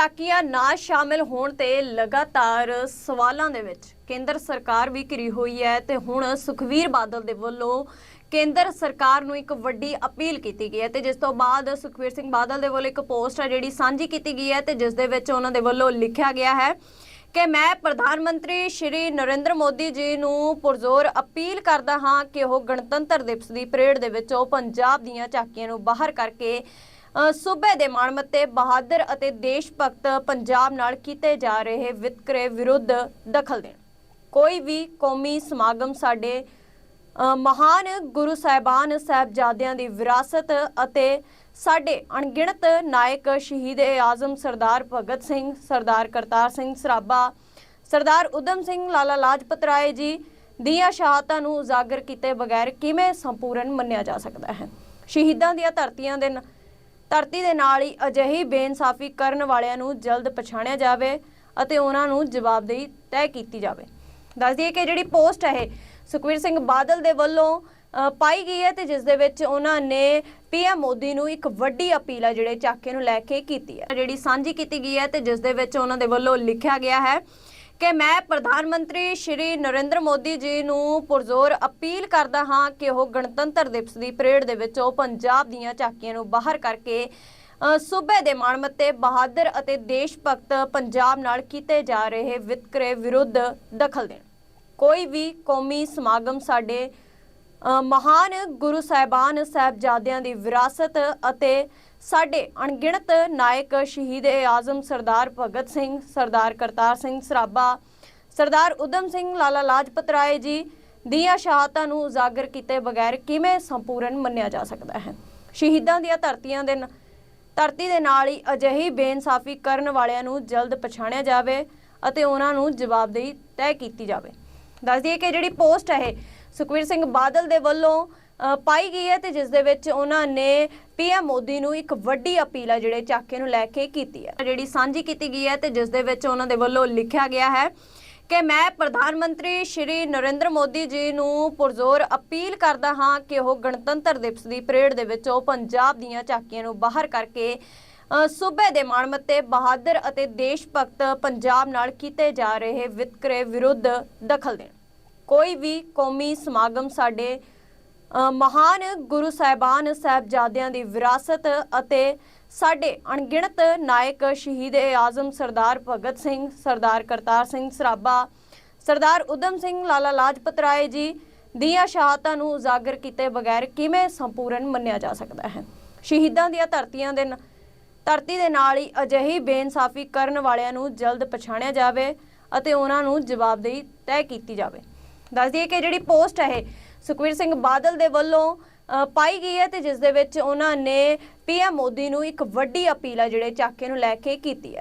ਝਾਕੀਆਂ ਨਾ ਸ਼ਾਮਿਲ ਹੋਣ ਤੇ ਲਗਾਤਾਰ ਸਵਾਲਾਂ ਦੇ ਵਿੱਚ ਕੇਂਦਰ ਸਰਕਾਰ ਵੀ ਘਿਰੀ ਹੋਈ ਹੈ ਤੇ ਹੁਣ ਸੁਖਵੀਰ ਬਾਦਲ ਦੇ ਵੱਲੋਂ ਕੇਂਦਰ ਸਰਕਾਰ ਨੂੰ ਇੱਕ ਵੱਡੀ ਅਪੀਲ ਕੀਤੀ ਗਈ ਹੈ ਤੇ ਜਿਸ ਤੋਂ ਬਾਅਦ ਸੁਖਵੀਰ ਸਿੰਘ ਬਾਦਲ ਦੇ ਵੱਲੋਂ ਇੱਕ ਪੋਸਟ ਹੈ ਜਿਹੜੀ ਸਾਂਝੀ ਕੀਤੀ ਗਈ ਹੈ ਤੇ ਜਿਸ ਦੇ ਵਿੱਚ ਉਹਨਾਂ ਦੇ ਵੱਲੋਂ ਲਿਖਿਆ ਗਿਆ ਹੈ ਕਿ ਮੈਂ ਪ੍ਰਧਾਨ ਮੰਤਰੀ ਸ਼੍ਰੀ ਨਰਿੰਦਰ ਮੋਦੀ ਜੀ ਨੂੰ ਪੁਰਜ਼ੋਰ ਅਪੀਲ ਕਰਦਾ ਹਾਂ ਕਿ ਉਹ ਗਣਤੰਤਰ ਦਿਵਸ ਦੀ ਪਰੇਡ ਦੇ ਵਿੱਚ ਉਹ ਪੰਜਾਬ ਦੀਆਂ ਝਾਕੀਆਂ ਨੂੰ ਬਾਹਰ ਕਰਕੇ ਸੂਬੇ ਦੇ ਮਾਣਮੱਤੇ, ਬਹਾਦਰ ਅਤੇ ਦੇਸ਼ ਭਗਤ ਪੰਜਾਬ ਨਾਲ ਕੀਤੇ ਜਾ ਰਹੇ ਵਿਤਕਰੇ ਵਿਰੁੱਧ ਦਖਲ ਦੇਣ। ਕੋਈ ਵੀ ਕੌਮੀ ਸਮਾਗਮ ਸਾਡੇ ਮਹਾਨ ਗੁਰੂ ਸਾਹਿਬਾਨ ਸਾਹਿਬਜ਼ਾਦਿਆਂ ਦੀ ਵਿਰਾਸਤ ਅਤੇ ਸਾਡੇ ਅਣਗਿਣਤ ਨਾਇਕ ਸ਼ਹੀਦ ਏ ਆਜ਼ਮ ਸਰਦਾਰ ਭਗਤ ਸਿੰਘ, ਸਰਦਾਰ ਕਰਤਾਰ ਸਿੰਘ ਸਰਾਭਾ, ਸਰਦਾਰ ਉਦਮ ਸਿੰਘ ਲਾਲਾ ਲਾਜਪਤ ਰਾਏ ਜੀ ਦੀਆਂ ਸ਼ਹਾਦਤਾਂ ਨੂੰ ਉਜਾਗਰ ਕੀਤੇ ਬਗੈਰ ਕਿਵੇਂ ਸੰਪੂਰਨ ਮੰਨਿਆ ਜਾ ਸਕਦਾ ਹੈ? ਸ਼ਹੀਦਾਂ ਦੀਆਂ ਧਰਤੀਆਂ ਦੇ ਧਰਤੀ ਦੇ ਨਾਲ ਹੀ ਅਜਿਹੀ ਬੇਇਨਸਾਫੀ ਕਰਨ ਵਾਲਿਆਂ ਨੂੰ ਜਲਦ ਪਛਾਣਿਆ ਜਾਵੇ ਅਤੇ ਉਹਨਾਂ ਨੂੰ ਜਵਾਬਦੇਹੀ ਤੈਅ ਕੀਤੀ ਜਾਵੇ। ਦੱਸ ਦਈਏ ਕਿ ਜਿਹੜੀ ਪੋਸਟ ਹੈ, ਇਹ ਸੁਖਵੀਰ ਸਿੰਘ ਬਾਦਲ ਦੇ ਵੱਲੋਂ ਪਾਈ ਗਈ ਹੈ ਤੇ ਜਿਸ ਦੇ ਵਿੱਚ ਉਹਨਾਂ ਨੇ ਪੀਐਮ ਮੋਦੀ ਨੂੰ ਇੱਕ ਵੱਡੀ ਅਪੀਲ ਹੈ, ਜਿਹੜੇ ਚਾਕੇ ਨੂੰ ਲੈ ਕੇ ਕੀਤੀ ਹੈ। ਜਿਹੜੀ ਸਾਂਝੀ ਕੀਤੀ ਗਈ ਹੈ ਤੇ ਜਿਸ ਦੇ ਵਿੱਚ ਉਹਨਾਂ ਦੇ ਵੱਲੋਂ ਲਿਖਿਆ ਗਿਆ ਹੈ ਕਿ ਮੈਂ ਪ੍ਰਧਾਨ ਮੰਤਰੀ ਸ਼੍ਰੀ ਨਰਿੰਦਰ ਮੋਦੀ ਜੀ ਨੂੰ ਪੁਰਜ਼ੋਰ ਅਪੀਲ ਕਰਦਾ ਹਾਂ ਕਿ ਉਹ ਗਣਤੰਤਰ ਦਿਵਸ ਦੀ ਪਰੇਡ ਦੇ ਵਿੱਚ ਉਹ ਪੰਜਾਬ ਦੀਆਂ ਝਾਕੀਆਂ ਨੂੰ ਬਾਹਰ ਕਰਕੇ ਸੂਬੇ ਦੇ ਮਾਣਮੱਤੇ, ਬਹਾਦਰ ਅਤੇ ਦੇਸ਼ ਭਗਤ ਪੰਜਾਬ ਨਾਲ ਕੀਤੇ ਜਾ ਰਹੇ ਵਿਤਕਰੇ ਵਿਰੁੱਧ ਦਖਲ ਦੇਣ। ਕੋਈ ਵੀ ਕੌਮੀ ਸਮਾਗਮ ਸਾਡੇ ਮਹਾਨ ਗੁਰੂ ਸਾਹਿਬਾਨ ਸਾਹਿਬਜ਼ਾਦਿਆਂ ਦੀ ਵਿਰਾਸਤ ਅਤੇ ਸਾਡੇ ਅਣਗਿਣਤ ਨਾਇਕ ਸ਼ਹੀਦ ਏ ਆਜ਼ਮ ਸਰਦਾਰ ਭਗਤ ਸਿੰਘ, ਸਰਦਾਰ ਕਰਤਾਰ ਸਿੰਘ ਸਰਾਭਾ, ਸਰਦਾਰ ਉਦਮ ਸਿੰਘ ਲਾਲਾ ਲਾਜਪਤ ਰਾਏ ਜੀ ਦੀਆਂ ਸ਼ਹਾਦਤਾਂ ਨੂੰ ਉਜਾਗਰ ਕੀਤੇ ਬਗੈਰ ਕਿਵੇਂ ਸੰਪੂਰਨ ਮੰਨਿਆ ਜਾ ਸਕਦਾ ਹੈ? ਸ਼ਹੀਦਾਂ ਦੀਆਂ ਧਰਤੀਆਂ ਦੇ ਨ- ਧਰਤੀ ਦੇ ਨਾਲ ਹੀ ਅਜਿਹੀ ਬੇਇਨਸਾਫੀ ਕਰਨ ਵਾਲਿਆਂ ਨੂੰ ਜਲਦ ਪਛਾਣਿਆ ਜਾਵੇ ਅਤੇ ਉਹਨਾਂ ਨੂੰ ਜਵਾਬਦੇਹੀ ਤੈਅ ਕੀਤੀ ਜਾਵੇ। ਦੱਸ ਦਈਏ ਕਿ ਜਿਹੜੀ ਪੋਸਟ ਹੈ ਸੁਖਵੀਰ ਸਿੰਘ ਬਾਦਲ ਦੇ ਵੱਲੋਂ ਪਾਈ ਗਈ ਹੈ ਤੇ ਜਿਸ ਦੇ ਵਿੱਚ ਉਹਨਾਂ ਨੇ ਪੀਐਮ ਮੋਦੀ ਨੂੰ ਇੱਕ ਵੱਡੀ ਅਪੀਲ ਹੈ ਜਿਹੜੇ ਚਾਕੇ ਨੂੰ ਲੈ ਕੇ ਕੀਤੀ ਹੈ। ਜਿਹੜੀ ਸਾਂਝੀ ਕੀਤੀ ਗਈ ਹੈ ਤੇ ਜਿਸ ਦੇ ਵਿੱਚ ਉਹਨਾਂ ਦੇ ਵੱਲੋਂ ਲਿਖਿਆ ਗਿਆ ਹੈ ਕਿ ਮੈਂ ਪ੍ਰਧਾਨ ਮੰਤਰੀ ਸ਼੍ਰੀ ਨਰਿੰਦਰ ਮੋਦੀ ਜੀ ਨੂੰ ਪੁਰਜ਼ੋਰ ਅਪੀਲ ਕਰਦਾ ਹਾਂ ਕਿ ਉਹ ਗਣਤੰਤਰ ਦਿਵਸ ਦੀ ਪਰੇਡ ਦੇ ਵਿੱਚ ਉਹ ਪੰਜਾਬ ਦੀਆਂ ਝਾਕੀਆਂ ਨੂੰ ਬਾਹਰ ਕਰਕੇ ਸੂਬੇ ਦੇ ਮਾਣਮੱਤੇ, ਬਹਾਦਰ ਅਤੇ ਦੇਸ਼ ਭਗਤ ਪੰਜਾਬ ਨਾਲ ਕੀਤੇ ਜਾ ਰਹੇ ਵਿਤਕਰੇ ਵਿਰੁੱਧ ਦਖਲ ਦੇਣ। ਕੋਈ ਵੀ ਕੌਮੀ ਸਮਾਗਮ ਸਾਡੇ ਮਹਾਨ ਗੁਰੂ ਸਾਹਿਬਾਨ ਸਾਹਿਬਜ਼ਾਦਿਆਂ ਦੀ ਵਿਰਾਸਤ ਅਤੇ ਸਾਡੇ ਅਣਗਿਣਤ ਨਾਇਕ ਸ਼ਹੀਦ ਏ ਆਜ਼ਮ ਸਰਦਾਰ ਭਗਤ ਸਿੰਘ, ਸਰਦਾਰ ਕਰਤਾਰ ਸਿੰਘ ਸਰਾਭਾ, ਸਰਦਾਰ ਉਦਮ ਸਿੰਘ ਲਾਲਾ ਲਾਜਪਤ ਰਾਏ ਜੀ ਦੀਆਂ ਸ਼ਹਾਦਤਾਂ ਨੂੰ ਉਜਾਗਰ ਕੀਤੇ ਬਗੈਰ ਕਿਵੇਂ ਸੰਪੂਰਨ ਮੰਨਿਆ ਜਾ ਸਕਦਾ ਹੈ? ਸ਼ਹੀਦਾਂ ਦੀਆਂ ਧਰਤੀਆਂ ਦੇ ਨ- ਧਰਤੀ ਦੇ ਨਾਲ ਹੀ ਅਜਿਹੀ ਬੇਇਨਸਾਫੀ ਕਰਨ ਵਾਲਿਆਂ ਨੂੰ ਜਲਦ ਪਛਾਣਿਆ ਜਾਵੇ ਅਤੇ ਉਹਨਾਂ ਨੂੰ ਜਵਾਬਦੇਹੀ ਤੈਅ ਕੀਤੀ ਜਾਵੇ। ਦੱਸ ਦਈਏ ਕਿ ਜਿਹੜੀ ਪੋਸਟ ਹੈ ਇਹ ਸੁਖਵੀਰ ਸਿੰਘ ਬਾਦਲ ਦੇ ਵੱਲੋਂ ਪਾਈ ਗਈ ਹੈ ਤੇ ਜਿਸ ਦੇ ਵਿੱਚ ਉਹਨਾਂ ਨੇ ਪੀਐਮ ਮੋਦੀ ਨੂੰ ਇੱਕ ਵੱਡੀ ਅਪੀਲ ਹੈ ਜਿਹੜੇ ਚਾਕੇ ਨੂੰ ਲੈ ਕੇ ਕੀਤੀ ਹੈ।